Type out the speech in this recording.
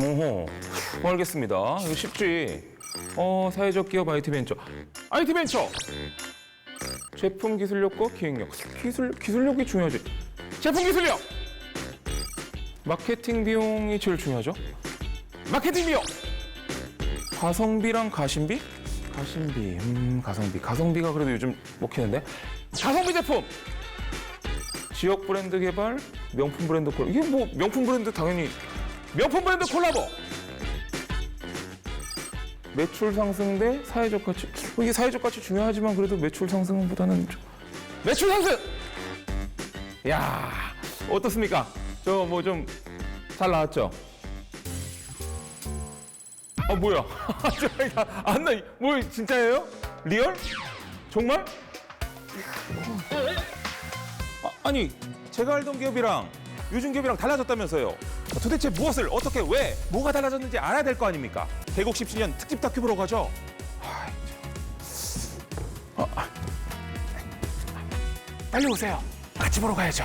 어허. 어, 알겠습니다. 이거 쉽지. 어, 사회적 기업 IT 벤처. IT 벤처. 제품 기술력과 기획력. 기술 기술력이 중요하지. 제품 기술력. 마케팅 비용이 제일 중요하죠. 마케팅 비용. 가성비랑 가심비? 가심비. 음, 가성비. 가성비가 그래도 요즘 먹히는데. 가성비 제품. 지역 브랜드 개발, 명품 브랜드 콜. 이게 뭐 명품 브랜드 당연히 명품 브랜드 콜라보. 매출 상승 대 사회적 가치. 어, 이게 사회적 가치 중요하지만 그래도 매출 상승보다는 좀... 매출 상승. 야 어떻습니까? 저 뭐 좀 잘 나왔죠? 아 뭐야? 안나 뭐 진짜예요? 리얼? 정말? 아, 아니 제가 알던 기업이랑 요즘 기업이랑 달라졌다면서요? 도대체 무엇을 어떻게 왜 뭐가 달라졌는지 알아야 될 거 아닙니까? 개국 17년 특집 다큐 보러 가죠. 참. 어, 아. 빨리 오세요. 같이 보러 가야죠.